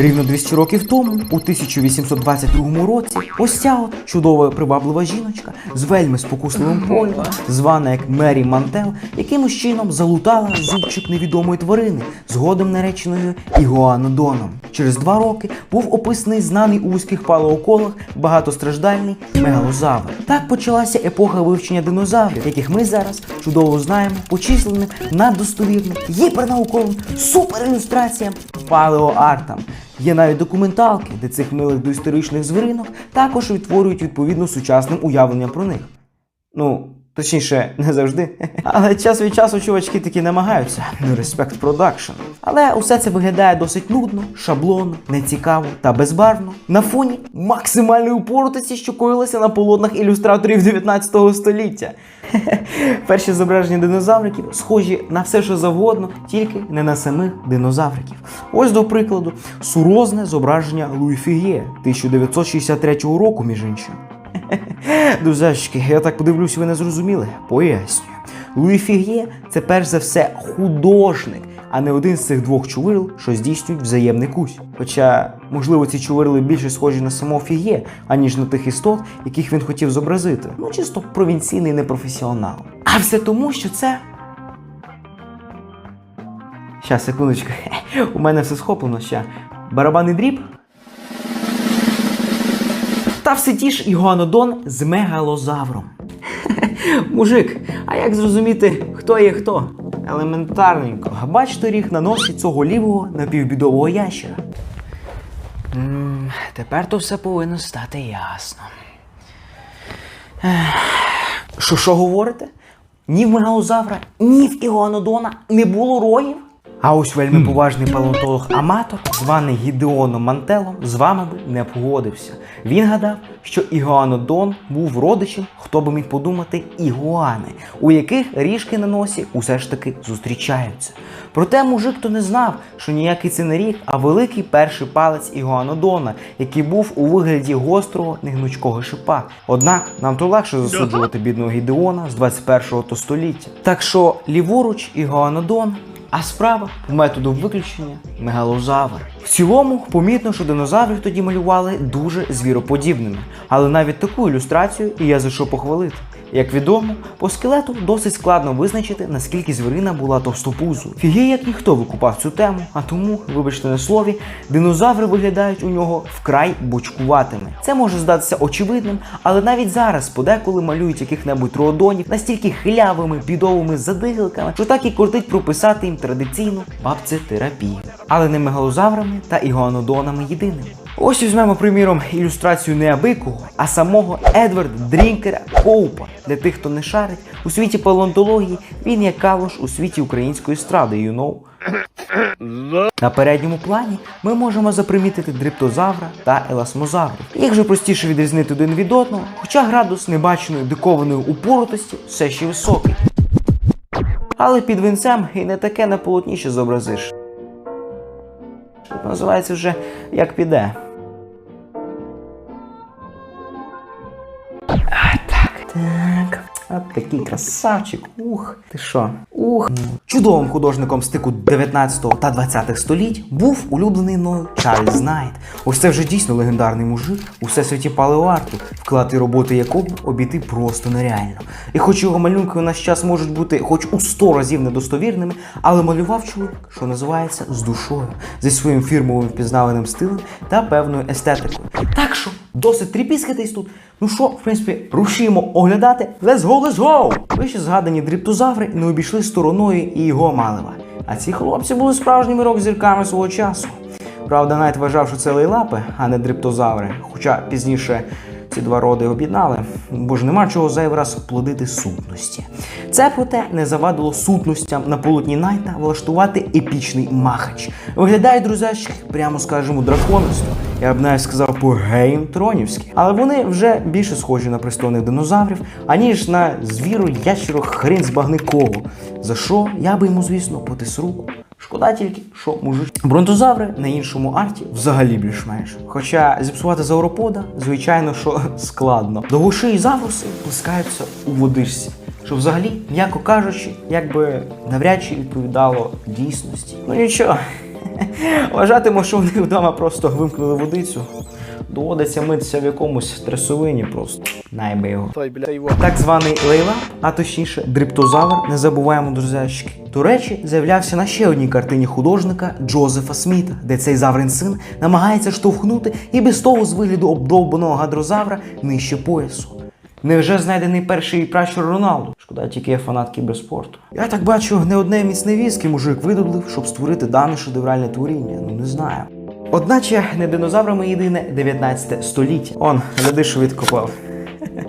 Рівно 200 років тому, у 1822 році, ось ця от чудова приваблива жіночка з вельми спокусливим поглядом, звана як Мері Мантел, якимось чином залутала зубчик невідомої тварини, згодом нареченою Ігуанодоном. Через два роки був описаний знаний у вузьких палеоколах багатостраждальний мегалозавр. Так почалася епоха вивчення динозаврів, яких ми зараз чудово знаємо по численним, наддостовірним, гіпернауковим, суперілюстраціям, палеоартам. Є навіть документалки, де цих милих доісторичних звіринок також відтворюють відповідно сучасним уявленням про них. Ну, точніше, не завжди. Але час від часу чувачки таки намагаються. Ну, респект продакшн. Але усе це виглядає досить нудно, шаблонно, нецікаво та безбарвно на фоні максимальної упоротості, що коїлася на полотнах ілюстраторів 19 століття. Перші зображення динозавриків схожі на все, що завгодно, тільки не на самих динозавриків. Ось до прикладу, сурозне зображення Луї Фіге 1963 року, між іншим. Друзячки, я так подивлюсь, ви не зрозуміли. Пояснюю. Луї Фігє це перш за все художник, а не один з цих двох чувирл, що здійснюють взаємний кусь. Хоча, можливо, ці чувирли більше схожі на самого Фігє, аніж на тих істот, яких він хотів зобразити. Ну, чисто провінційний непрофесіонал. А все тому, що це. Щас, секундочку. У мене все схоплено ще. Барабанний дріб? Та все ті ж Ігуанодон з мегалозавром. Мужик, а як зрозуміти, хто є хто? Елементарненько. Бачите ріг на носі цього лівого напівбідового ящера. м тепер то все повинно стати ясно. Ех, Що що говорите? Ні в мегалозавра, ні в Ігуанодона не було рогів? А ось вельми поважний палеонтолог-аматор, званий Гідеоном Мантелом, з вами би не погодився. Він гадав, що Ігуанодон був родичем, хто би міг подумати, ігуани, у яких ріжки на носі усе ж таки зустрічаються. Проте мужик то не знав, що ніякий це не ріг, а великий перший палець Ігуанодона, який був у вигляді гострого негнучкого шипа. Однак нам то легше засуджувати бідного Гідеона з 21-го то століття. Так що ліворуч Ігуанодон а справа в методу виключення мегалозавр. В цілому помітно, що динозаврів тоді малювали дуже звіроподібними, але навіть таку ілюстрацію і я за що похвалити. Як відомо, по скелету досить складно визначити, наскільки звірина була товстопузою. Фігей як ніхто викупав цю тему, а тому, вибачте на слові, динозаври виглядають у нього вкрай бочкуватими. Це може здатися очевидним, але навіть зараз подеколи малюють яких-небудь роодонів настільки хилявими, бідовими задигалками, що так і кортить прописати їм традиційну бабцетерапію. Але не мегалозаврами та ігуанодонами єдиними. Ось візьмемо, приміром, ілюстрацію не абикого, а самого Едварда Дрінкера Коупа. Для тих, хто не шарить, у світі палеонтології він є калош у світі української естради, you know. На передньому плані ми можемо запримітити дриптозавра та еласмозаврів. Їх же простіше відрізнити один від одного, хоча градус небаченої дикованої упоротості все ще високий. Але під вінцем і не таке на полотні ще зобразиш. Називається вже як піде. Так. От такий красавчик. Ух, ти що? Ух. Чудовим художником стику 19 та 20 століть був улюблений мною Чарльз Найт. Ось це вже дійсно легендарний мужик у всесвіті палеоарту, вклад і роботи якого обійти просто нереально. І хоч його малюнки у наш час можуть бути хоч у 100 разів недостовірними, але малював чоловік, що називається з душою, зі своїм фірмовим впізнаваним стилем та певною естетикою. Так що досить тріпіскатись тут. Ну що, в принципі, рушімо оглядати. Let's go, let's go! Вище згадані дриптозаври не обійшли стороною і його малива. А ці хлопці були справжніми рок-зірками свого часу. Правда, навіть вважав, що це лейлапи, а не дриптозаври. Хоча пізніше ці два роди об'єднали, бо ж нема чого зайвий раз плодити сутності. Це проте не завадило сутностям на полотні Найта влаштувати епічний махач. Виглядає, друзящик, прямо скажемо, драконовсько. Я б навіть сказав по гейм тронівськи. Але вони вже більше схожі на пристойних динозаврів, аніж на звіру ящерок хрін збагни кого. За що я би йому, звісно, потис руку. Шкода тільки, що мужик. Бронтозаври на іншому арті взагалі більш-менш. Хоча зіпсувати зауропода, звичайно, що складно. Довгошиї завруси плескаються у водичці. Що взагалі, м'яко кажучи, якби навряд чи відповідало дійсності. Ну нічого, Вважатиму, що вони вдома просто вимкнули водицю. Доводиться митися в якомусь трясовині просто. Найби його. Так званий лейла, а точніше дриптозавр, не забуваємо друзящики. До речі, з'являвся на ще одній картині художника Джозефа Сміта, де цей заврин син намагається штовхнути і без того з вигляду обдовбаного гадрозавра нижче поясу. Невже знайдений перший пращур Роналду? Шкода, тільки я фанат кіберспорту. Я так бачу, не одне міцне віскі мужик видоблив, щоб створити дане шедевральне творіння. Ну не знаю. Одначе не динозаврами єдине 19 століття. Он, гляди, що відкопав.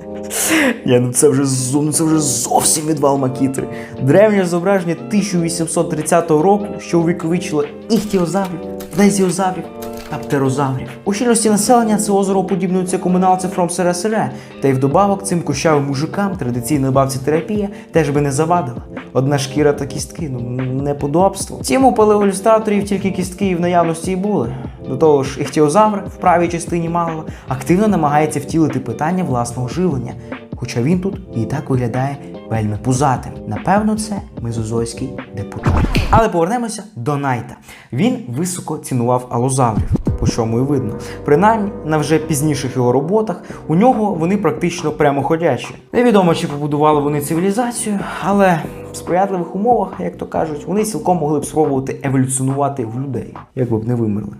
Я, ну це вже ну це вже зовсім відвал макітри. Древнє зображення 1830 року, що увіковічило іхтіозаврів, плезіозаврів та птерозаврів. У щільності населення це озеро подібнується комуналці From СРСР, та й вдобавок цим кущавим мужикам традиційної бавці терапія теж би не завадила. Одна шкіра та кістки, ну неподобство. Втім, у палеоілюстраторів тільки кістки і в наявності і були. До того ж, іхтіозавр в правій частині малого активно намагається втілити питання власного живлення, хоча він тут і так виглядає вельми пузатим. Напевно, це мезозойський депутат. Але повернемося до Найта. Він високо цінував алозаврів. По чому і видно. Принаймні, на вже пізніших його роботах у нього вони практично прямоходячі. Невідомо, чи побудували вони цивілізацію, але в сприятливих умовах, як то кажуть, вони цілком могли б спробувати еволюціонувати в людей, якби б не вимерли.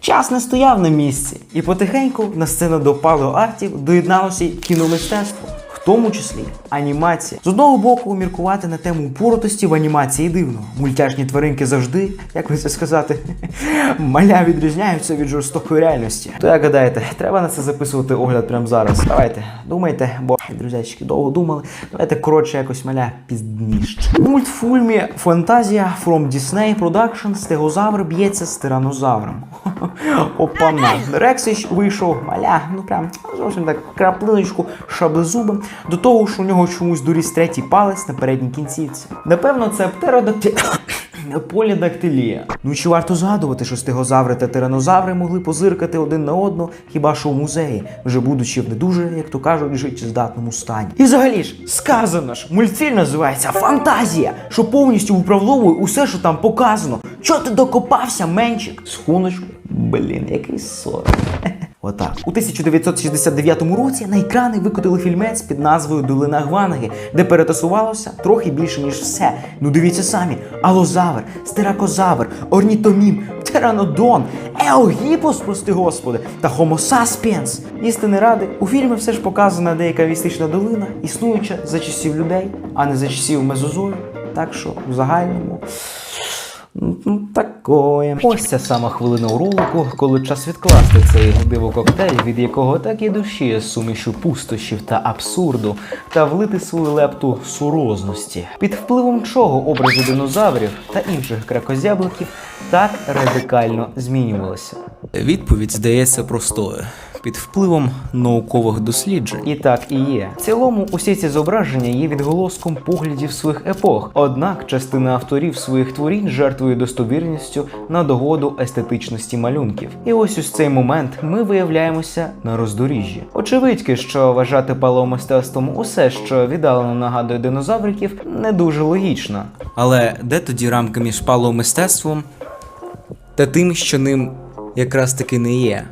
Час не стояв на місці, і потихеньку на сцену до палеоартів доєдналося й кіномистецтво, тому числі анімація. З одного боку, міркувати на тему упоротості в анімації дивно. Мультяшні тваринки завжди, як би це сказати, маля відрізняються від жорстокої реальності. То як гадаєте, треба на це записувати огляд прямо зараз. Давайте, думайте, бо друзячки довго думали. Давайте коротше якось маля пізніше. У мультфільмі Фантазія from Disney Production стегозавр б'ється з тиранозавром. Опана. Рексич вийшов маля, ну прям зовсім так краплиночку шаблезубом. До того ж у нього чомусь доріс третій палець на передній кінцівці. Напевно, це птеродакті... Полідактилія. Ну чи варто згадувати, що стегозаври та тиранозаври могли позиркати один на одного хіба що в музеї, вже будучи в не дуже, як то кажуть, життєздатному стані. І взагалі ж сказано ж, мультфільм називається Фантазія, що повністю виправдовує усе, що там показано. Чого ти докопався, менчик? Схуночку. Блін, який сором. Отак. У 1969 році на екрани викотили фільмець під назвою Долина Гванги, де перетасувалося трохи більше, ніж все. Ну дивіться самі: алозавр, стеракозавр, орнітомім, птеранодон, еогіпос, прости господи, та хомо саспіенс. Істини ради, у фільмі все ж показана деяка містична долина, існуюча за часів людей, а не за часів мезозою. Так що в загальному. Ну, такое. Ось ця сама хвилина у ролику, коли час відкласти цей диво коктейль, від якого так і душі з сумішю пустощів та абсурду, та влити свою лепту сурозності. Під впливом чого образи динозаврів та інших кракозябликів так радикально змінювалися. Відповідь здається простою. Під впливом наукових досліджень. І так і є. В цілому, усі ці зображення є відголоском поглядів своїх епох. Однак частина авторів своїх творінь жертвує достовірністю на догоду естетичності малюнків. І ось у цей момент ми виявляємося на роздоріжжі. Очевидьки, що вважати палеомистецтвом усе, що віддалено нагадує динозавриків, не дуже логічно. Але де тоді рамка між палеомистецтвом та тим, що ним якраз таки не є?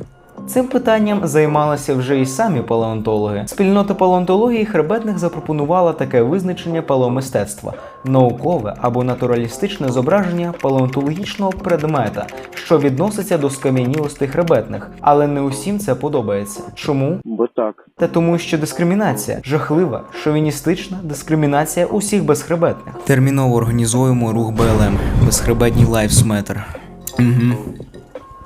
Цим питанням займалися вже і самі палеонтологи. Спільнота палеонтології хребетних запропонувала таке визначення палеомистецтва наукове або натуралістичне зображення палеонтологічного предмета, що відноситься до скам'янілостей хребетних, але не усім це подобається. Чому? Бо так. Та тому, що дискримінація жахлива, шовіністична дискримінація усіх безхребетних. Терміново організуємо рух БЛМ. Безхребетні Lives Matter. Угу.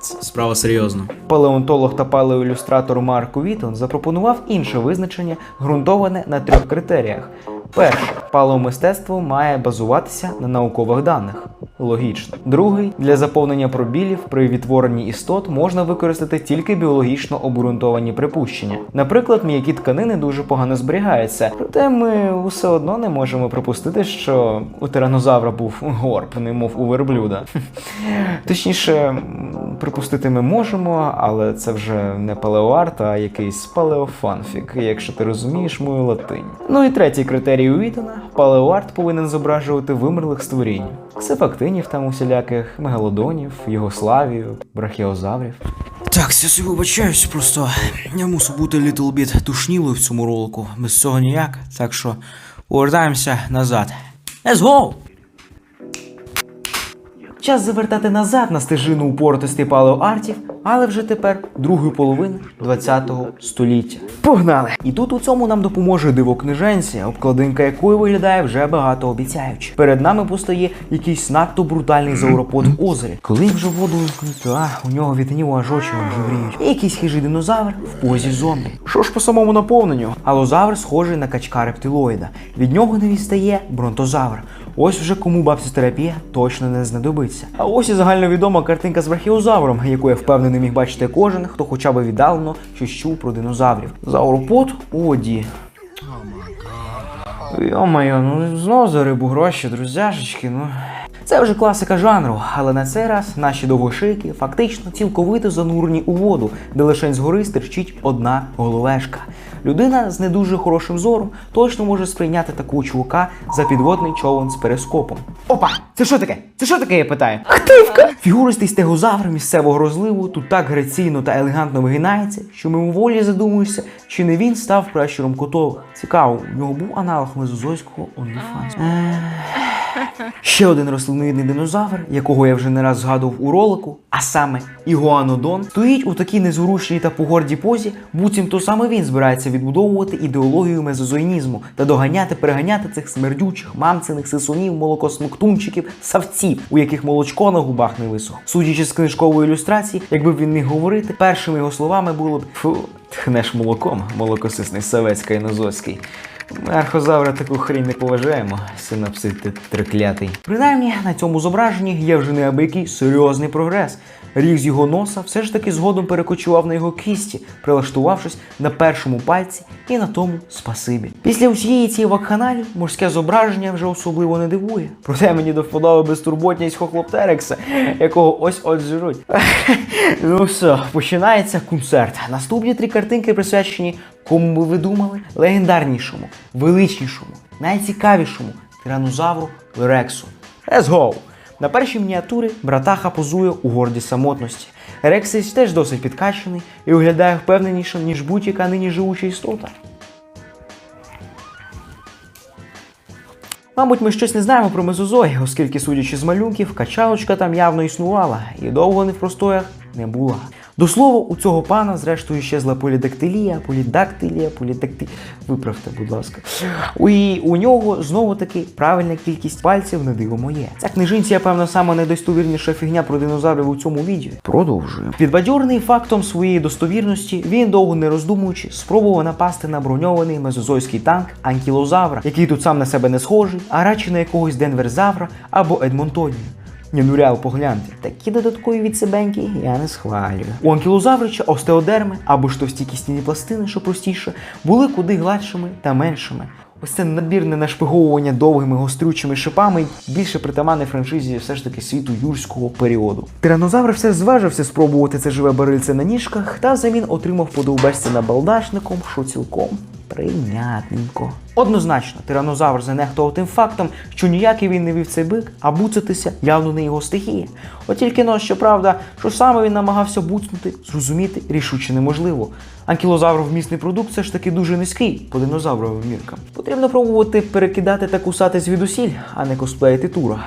Справа серйозна. Палеонтолог та палеоілюстратор Марк Вітон запропонував інше визначення, ґрунтоване на трьох критеріях. Перше, палеомистецтво має базуватися на наукових даних. Логічно. Другий для заповнення пробілів при відтворенні істот можна використати тільки біологічно обґрунтовані припущення. Наприклад, м'які тканини дуже погано зберігаються, проте ми все одно не можемо припустити, що у тиранозавра був горб, немов у верблюда. Точніше, припустити ми можемо, але це вже не палеоарт, а якийсь палеофанфік, якщо ти розумієш мою латинь. Ну і третій критерій Уітона палеоарт повинен зображувати вимерлих створінь. Ксефактинів там усіляких, мегалодонів, югославію, брахіозаврів. Так, я вибачаюсь, просто я мусив бути little bit тушнілою в цьому ролику. Без цього ніяк. Так що повертаємося назад. Let's go! Час завертати назад на стежину упоротості палеоартів, але вже тепер другої половини 20-го століття. Погнали! І тут у цьому нам допоможе дивокниженця, обкладинка якої виглядає вже багатообіцяюче. Перед нами постає якийсь надто брутальний зауропод в озері. Коли вже воду а у нього від аж очі жевріють. І якийсь хижий динозавр в позі зомбі. Що ж по самому наповненню? Алозавр схожий на качка рептилоїда. Від нього не відстає бронтозавр. Ось вже кому бапсистерапія точно не знадобиться. А ось і загальновідома картинка з брахіозавром, яку я впевнений міг бачити кожен, хто хоча б віддалено щось чув про динозаврів. Зауропод у воді. Йо-моє, ну знову за рибу гроші, друзяшечки, ну. Це вже класика жанру, але на цей раз наші довгошики фактично цілковито занурені у воду, де лише згори стирчить одна головешка. Людина з не дуже хорошим зором точно може сприйняти такого чувака за підводний човен з перископом. Опа! Це що таке? Це що таке, я питаю? Хтивка! Фігуристий стегозавр місцевого розливу тут так граційно та елегантно вигинається, що мимоволі задумуєшся, чи не він став пращуром котових. Цікаво, у нього був аналог мезозойського OnlyFans. Ще один рослиновидний динозавр, якого я вже не раз згадував у ролику, а саме Ігуанодон, стоїть у такій незворушній та погордій позі, буцімто саме він збирається відбудовувати ідеологію мезозоїнізму та доганяти, переганяти цих смердючих, мамциних сисунів, молокосмоктунчиків, савців, у яких молочко на губах не висохло. Судячи з книжкової ілюстрації, якби він міг говорити, першими його словами було б фу, тхнеш молоком, молокосисний савець кайнозойський. Ми архозавра таку хрінь не поважаємо, синапсити триклятий. Принаймні на цьому зображенні є вже неабиякий серйозний прогрес. Ріг з його носа все ж таки згодом перекочував на його кісті, прилаштувавшись на першому пальці і на тому спасибі. Після усієї цієї вакханалії морське зображення вже особливо не дивує. Проте мені до вподоби безтурботність хохлоптерекса, якого ось ось жруть. ну все, починається концерт. Наступні три картинки присвячені, кому би ви думали, легендарнішому, величнішому, найцікавішому тиранозавру Рексу. Let's go! На першій мініатури братаха позує у горді самотності. Рексис теж досить підкачений і виглядає впевненіше, ніж будь-яка нині живуча істота. Мабуть, ми щось не знаємо про мезозої, оскільки, судячи з малюнків, качалочка там явно існувала і довго не в простоях не була. До слова, у цього пана, зрештою, щезла полідактилія, полідактилія, полідакти... Виправте, будь ласка. І у нього знову таки правильна кількість пальців на диво моє. Ця книжинця, певно, саме найдостовірніша фігня про динозаврів у цьому відео. Продовжую. Підбадьорений фактом своєї достовірності, він довго не роздумуючи, спробував напасти на броньований мезозойський танк анкілозавра, який тут сам на себе не схожий, а радше на якогось денверзавра або Едмонтонію. Ні, ну реал погляньте. Такі додаткові відсебеньки я не схвалюю. У анкілозаврича остеодерми або ж товсті кістяні пластини, що простіше, були куди гладшими та меншими. Ось це надбірне нашпиговування довгими гострючими шипами більше притаманне франшизі все ж таки світу юрського періоду. Тиранозавр все зважився спробувати це живе барильце на ніжках та взамін отримав подовбесця набалдашником, що цілком прийнятненько. Однозначно, тиранозавр занехтував тим фактом, що ніякий він не вів цей бик, а буцатися явно не його стихія. От тільки но, щоправда, що саме він намагався буцнути, зрозуміти рішуче неможливо. Анкілозавр вмісний продукт все ж таки дуже низький по динозавровим міркам. Потрібно пробувати перекидати та кусати звідусіль, а не косплеїти тура.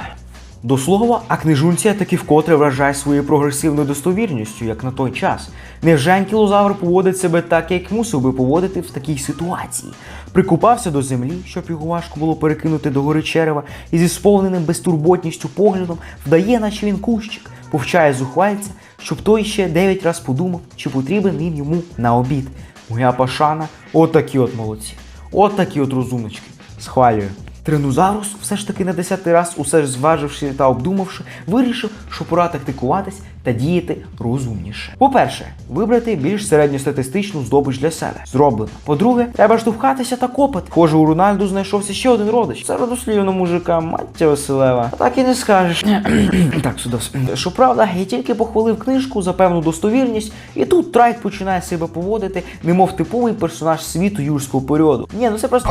До слова, а книжунція таки вкотре вражає своєю прогресивною достовірністю, як на той час. Невже анкілозавр поводить себе так, як мусив би поводити в такій ситуації? Прикупався до землі, щоб його важко було перекинути до гори черева, і зі сповненим безтурботністю поглядом вдає, наче він кущик, повчає зухвальця, щоб той ще дев'ять раз подумав, чи потрібен він йому на обід. Моя пашана, от такі от молодці, от такі от розумнички. Схвалюю. Тиренозаврус, все ж таки на десятий раз, усе ж зваживши та обдумавши, вирішив, що пора тактикуватись та діяти розумніше. По-перше, вибрати більш середньостатистичну здобич для себе. Зроблено. По-друге, треба штовхатися та копати. Схоже, у Рональду знайшовся ще один родич. Це родослівно мужика, маття Василева. Так і не скажеш. так, сюди. Щоправда, я тільки похвалив книжку за певну достовірність, і тут Трайк починає себе поводити, немов типовий персонаж світу юрського періоду. Ні, ну це просто.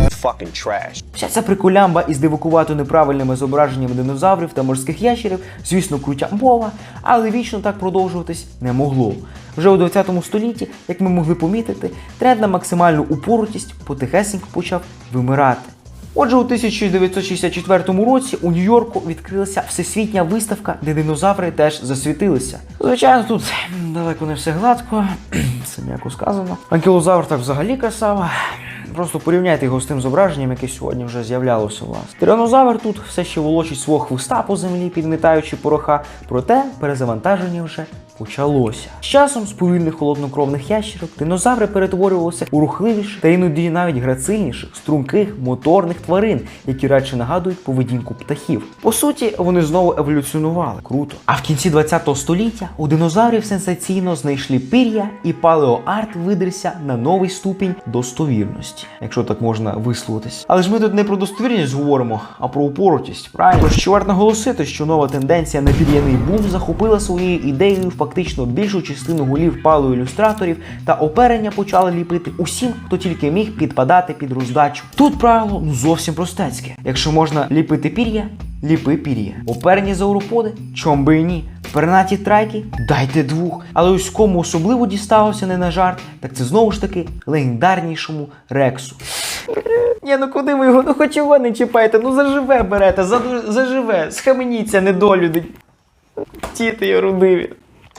Fucking trash. Вся ця приколямба із дивакувато неправильними зображеннями динозаврів та морських ящерів, звісно, крутя мова, але вічно так продовжуватись не могло. Вже у 20 столітті, як ми могли помітити, тренд на максимальну упоротість потихесенько почав вимирати. Отже, у 1964 році у Нью-Йорку відкрилася всесвітня виставка, де динозаври теж засвітилися. Звичайно, тут далеко не все гладко, це м'яко сказано. Анкілозавр так взагалі красава. Просто порівняйте його з тим зображенням, яке сьогодні вже з'являлося у вас. Тиранозавр тут все ще волочить свого хвоста по землі, підмітаючи пороха, проте перезавантаження вже почалося. З часом з повільних холоднокровних ящерок динозаври перетворювалися у рухливіших та іноді навіть грацильніших, струнких, моторних тварин, які радше нагадують поведінку птахів. По суті, вони знову еволюціонували. Круто. А в кінці 20 століття у динозаврів сенсаційно знайшли пір'я, і палеоарт видерся на новий ступінь достовірності, якщо так можна висловитись. Але ж ми тут не про достовірність говоримо, а про упоротість. Правильно, ще варто наголосити, що нова тенденція на пір'яний бум захопила своєю ідеєю фактично більшу частину голів палеоілюстраторів та оперення почали ліпити усім, хто тільки міг підпадати під роздачу. Тут правило ну зовсім простецьке. Якщо можна ліпити пір'я, ліпи пір'я. Оперені зауроподи, чом би і ні. Пернаті трайки, дайте двох. Але ось кому особливо дісталося не на жарт, так це знову ж таки легендарнішому Рексу. Ні, ну куди ви його? Ну хоч його не чіпайте, ну заживе берете, заживе, схаменіться, недолюди. Тіти ярудиві.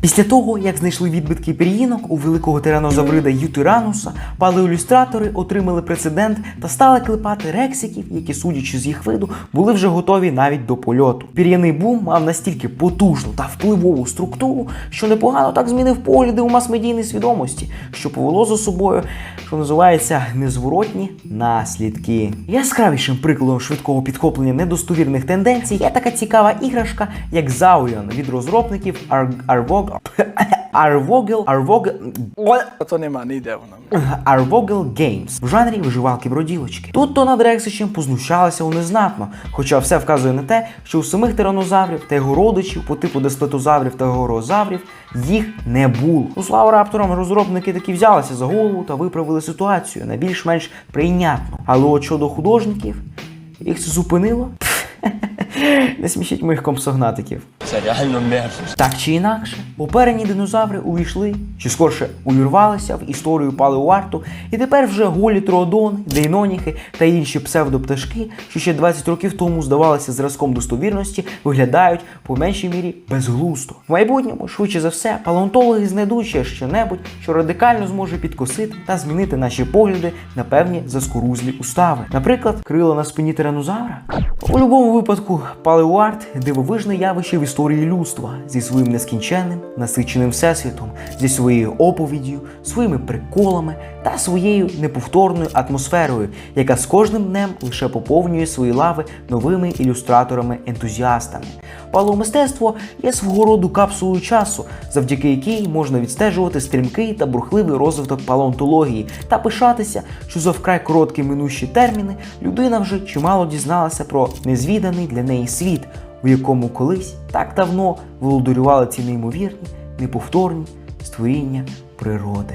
Після того, як знайшли відбитки пір'їнок у великого тиранозаврида Ютирануса, палеоілюстратори отримали прецедент та стали клепати рексиків, які, судячи з їх виду, були вже готові навіть до польоту. Пір'яний бум мав настільки потужну та впливову структуру, що непогано так змінив погляди у мас-медійній свідомості, що повело за собою, що називається незворотні наслідки. Яскравішим прикладом швидкого підхоплення недостовірних тенденцій є така цікава іграшка, як Зауріон від розробників Ar- Arvog... Arvogel... Arvogel... То нема, не йде воно. Arvogel Games в жанрі виживалки броділочки. Тут то над Рексичем познущалися вони знатно, хоча все вказує на те, що у самих тиранозаврів та його родичів по типу десплетозаврів та горозаврів їх не було. У слава рапторам розробники таки взялися за голову та виправили ситуацію на більш-менш прийнятну. Але от щодо художників, їх це зупинило. Не смішіть моїх компсогнатиків. Це реально мерзость. Так чи інакше, оперені динозаври увійшли, чи скорше увірвалися в історію палеоарту, і тепер вже голі троодон, дейноніхи та інші псевдопташки, що ще 20 років тому здавалися зразком достовірності, виглядають по меншій мірі безглусто. В майбутньому, швидше за все, палеонтологи знайдуть ще що-небудь, що радикально зможе підкосити та змінити наші погляди на певні заскорузлі устави. Наприклад, крила на спині тиранозавра. У будь-якому випадку, палеоарт дивовижне явище в історії людства зі своїм нескінченним, насиченим всесвітом, зі своєю оповіддю, своїми приколами та своєю неповторною атмосферою, яка з кожним днем лише поповнює свої лави новими ілюстраторами-ентузіастами. Палеомистецтво є свого роду капсулою часу, завдяки якій можна відстежувати стрімкий та бурхливий розвиток палеонтології та пишатися, що за вкрай короткі минущі терміни людина вже чимало дізналася про незвіданий для неї світ, у якому колись так давно володарювали ці неймовірні, неповторні створіння природи.